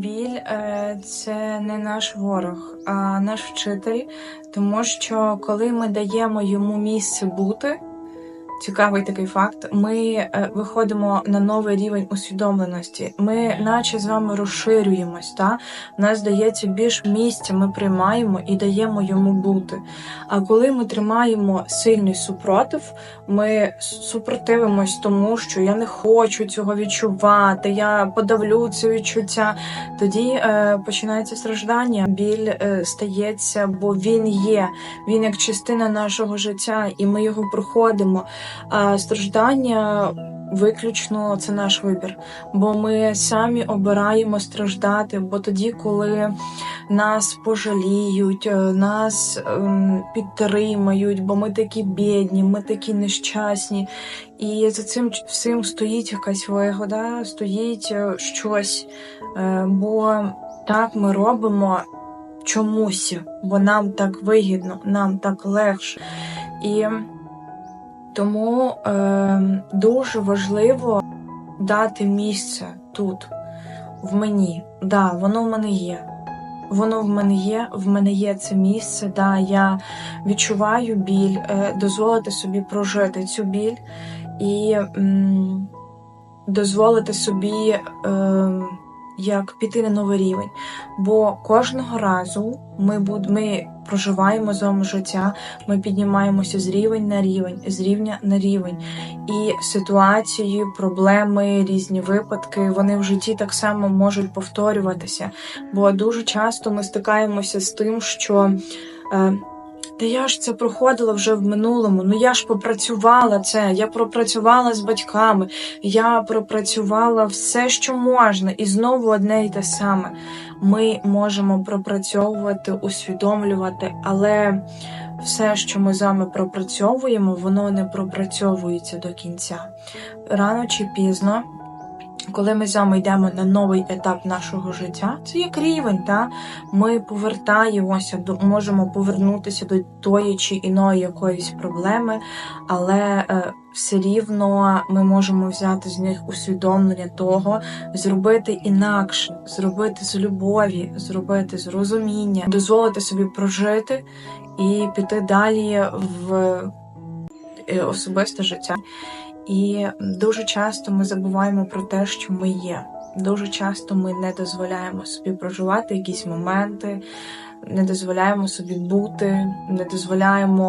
Біль е, це не наш ворог, а наш вчитель, тому що коли ми даємо йому місце бути, цікавий такий факт, ми е, виходимо на новий рівень усвідомленості. Ми, наче з вами розширюємось. Та? У нас дається більш місця, ми приймаємо і даємо йому бути. А коли ми тримаємо сильний супротив, ми супротивимось тому, що я не хочу цього відчувати, я подавлю це відчуття. Тоді е, починається страждання. Біль е, стається, бо він є. Він як частина нашого життя, і ми його проходимо. Страждання виключно це наш вибір, бо ми самі обираємо страждати. Бо тоді, коли нас пожаліють, е, нас ем, підтримають, бо ми такі бідні, ми такі нещасні. І за цим всім стоїть якась вигода, стоїть е, щось. Е, Бо так ми робимо чомусь, бо нам так вигідно, нам так легше. І тому е, дуже важливо дати місце тут, в мені. Да, воно в мене є. Воно в мене є, в мене є це місце. Да, я відчуваю біль, е, дозволити собі прожити цю біль і м, дозволити собі е, як піти на новий рівень. Бо кожного разу ми, буд, ми проживаємо з вами життя, ми піднімаємося з рівень на рівень, з рівня на рівень. І ситуації, проблеми, різні випадки, вони в житті так само можуть повторюватися. Бо дуже часто ми стикаємося з тим, що. Та я ж це проходила вже в минулому. Ну я ж попрацювала це. Я пропрацювала з батьками, я пропрацювала все, що можна, і знову одне й те саме. Ми можемо пропрацьовувати, усвідомлювати, але все, що ми з вами пропрацьовуємо, воно не пропрацьовується до кінця. Рано чи пізно. Коли ми з вами йдемо на новий етап нашого життя, це як рівень, та ми повертаємося до можемо повернутися до тої чи іної якоїсь проблеми, але е, все рівно ми можемо взяти з них усвідомлення того, зробити інакше, зробити з любові, зробити з розуміння, дозволити собі прожити і піти далі в е, особисте життя. І дуже часто ми забуваємо про те, що ми є. Дуже часто ми не дозволяємо собі проживати якісь моменти, не дозволяємо собі бути, не дозволяємо